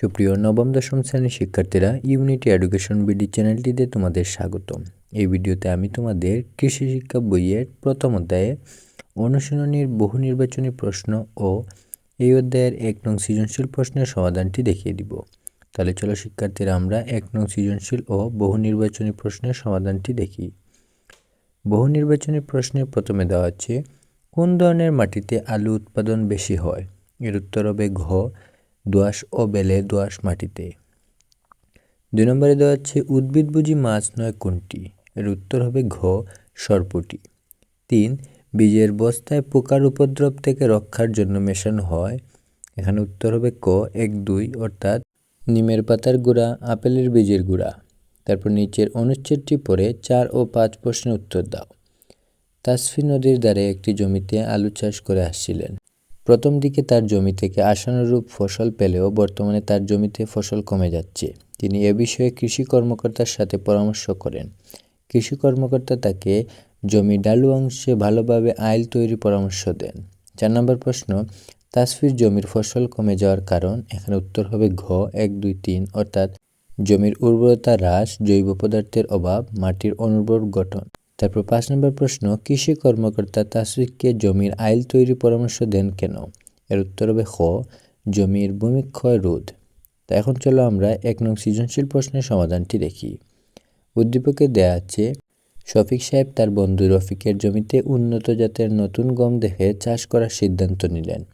সুপ্রিয় নবম দশম শ্রেণির শিক্ষার্থীরা ইউনিটি এডুকেশন বিডি চ্যানেলটিতে তোমাদের স্বাগতম। এই ভিডিওতে আমি তোমাদের কৃষি শিক্ষা বইয়ের প্রথম অধ্যায়ে অনুশীলনীর বহু নির্বাচনী প্রশ্ন ও এই অধ্যায়ের এক নং সৃজনশীল প্রশ্নের সমাধানটি দেখিয়ে দিব। তাহলে চলো শিক্ষার্থীরা, আমরা এক নং সৃজনশীল ও বহু নির্বাচনী প্রশ্নের সমাধানটি দেখি। বহু নির্বাচনী প্রশ্নে প্রথমে দেওয়া আছে, কোন ধরনের মাটিতে আলু উৎপাদন বেশি হয়? এর উত্তর হবে ঘ দোআঁশ ও বেলে দোআঁশ মাটিতে। দুই নম্বরে দেওয়া হচ্ছে উদ্ভিদভোজী মাছ নয় কোনটি? এর উত্তর হবে ঘ, সরপুটি। তিন, বীজের বস্তায় পোকার উপদ্রব থেকে রক্ষার জন্য মেশানো হয়। এখানে উত্তর হবে ক, এক, দুই, অর্থাৎ নিমের পাতার গুঁড়া, আপেলের বীজের গুঁড়া। তারপর নিচের অনুচ্ছেদটি পরে চার ও পাঁচ প্রশ্নের উত্তর দাও। তাসফি নদীর দ্বারে একটি জমিতে আলু চাষ করে আসছিলেন। প্রথম দিকে তার জমি থেকে আশানুরূপ ফসল পেলেও বর্তমানে তার জমিতে ফসল কমে যাচ্ছে। তিনি এ বিষয়ে কৃষি কর্মকর্তার সাথে পরামর্শ করেন। কৃষি কর্মকর্তা তাকে জমি ডালু অংশে ভালোভাবে আইল তৈরি পরামর্শ দেন। চার নম্বর প্রশ্ন, তাসফির জমির ফসল কমে যাওয়ার কারণ? এখানে উত্তর হবে ঘ, এক, দুই, তিন, অর্থাৎ জমির উর্বরতা হ্রাস, জৈব পদার্থের অভাব, মাটির অনুর্বর গঠন। তারপর পাঁচ নম্বর প্রশ্ন, কৃষি কর্মকর্তা তাসফিককে জমির আইল তৈরি পরামর্শ দেন কেন? এর উত্তর হবে খ, জমির ভূমিক্ষয় রোধ। তা এখন চলো আমরা এক নং সৃজনশীল প্রশ্নের সমাধানটি দেখি। উদ্দীপকে দেয়া আছে, শফিক সাহেব তার বন্ধু রফিকের জমিতে উন্নত জাতের নতুন গম দেখে চাষ করার সিদ্ধান্ত নিলেন।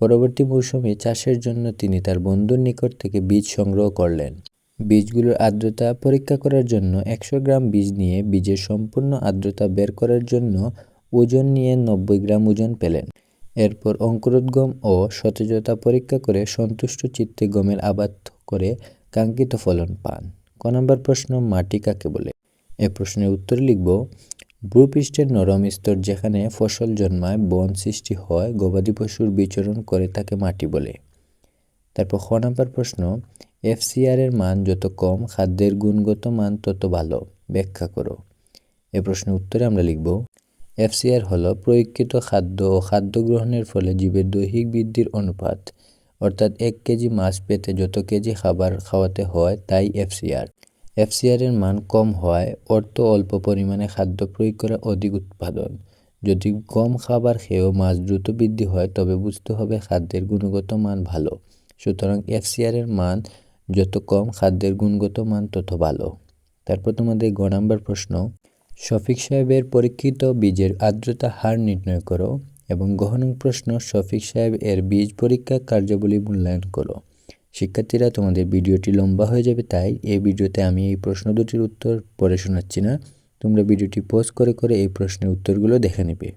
পরবর্তী মৌসুমে চাষের জন্য তিনি তার বন্ধুর নিকট থেকে বীজ সংগ্রহ করলেন। বীজগুলোর আর্দ্রতা পরীক্ষা করার জন্য একশো গ্রাম বীজ নিয়ে বীজের সম্পূর্ণ আর্দ্রতা বের করার জন্য ওজন নিয়ে নব্বই গ্রাম ওজন পেলেন। এরপর অঙ্কুরোদ্গম ও সতেজতা পরীক্ষা করে সন্তুষ্ট চিত্তে গমের আবাদ করে কাঙ্ক্ষিত ফলন পান। ক নম্বর প্রশ্ন, মাটি কাকে বলে? এ প্রশ্নের উত্তর লিখব, ভূপৃষ্ঠের নরম স্তর যেখানে ফসল জন্মায়, বন সৃষ্টি হয়, গবাদি পশুর বিচরণ করে তাকে মাটি বলে। তারপর খ নম্বর প্রশ্ন এফসিআর এর মান যত কম, খাদ্যের গুণগত মান তত ভালো। ব্যাখ্যা করো। এ প্রশ্নের উত্তরে আমরা লিখব এফসিআর হলো প্রয়োগকৃত খাদ্য ও খাদ্য গ্রহণের ফলে জীবের দৈহিক বৃদ্ধির অনুপাত। অর্থাৎ এক কেজি মাছ পেতে যত কেজি খাবার খাওয়াতে হয়, তাই এফসিআর এফসিআর এর মান কম হয়, অর্থ অল্প পরিমাণে খাদ্য প্রয়োগ করা অধিক উৎপাদন। যদি কম খাবার খেয়েও মাছ দ্রুত বৃদ্ধি হয়, তবে বুঝতে হবে খাদ্যের গুণগত মান ভালো। সুতরাং এফসিআর এর মান যত কম খাদ্যের গুণগত মান, তত ভালো। তারপর তোমাদের গ নাম্বার প্রশ্ন, শফিক সাহেবের পরীক্ষিত বীজের আর্দ্রতা হার নির্ণয় করো এবং গহন প্রশ্ন, শফিক সাহেব এর বীজ পরীক্ষা কার্যাবলী মূল্যায়ন করো। শিক্ষার্থীরা, তোমাদের ভিডিওটি লম্বা হয়ে যাবে, তাই এই ভিডিওতে আমি এই প্রশ্ন দুটির উত্তর পড়ে শোনাচ্ছি না। তোমরা ভিডিওটি পোস্ট করে করে এই প্রশ্নের উত্তরগুলো দেখে নেবে।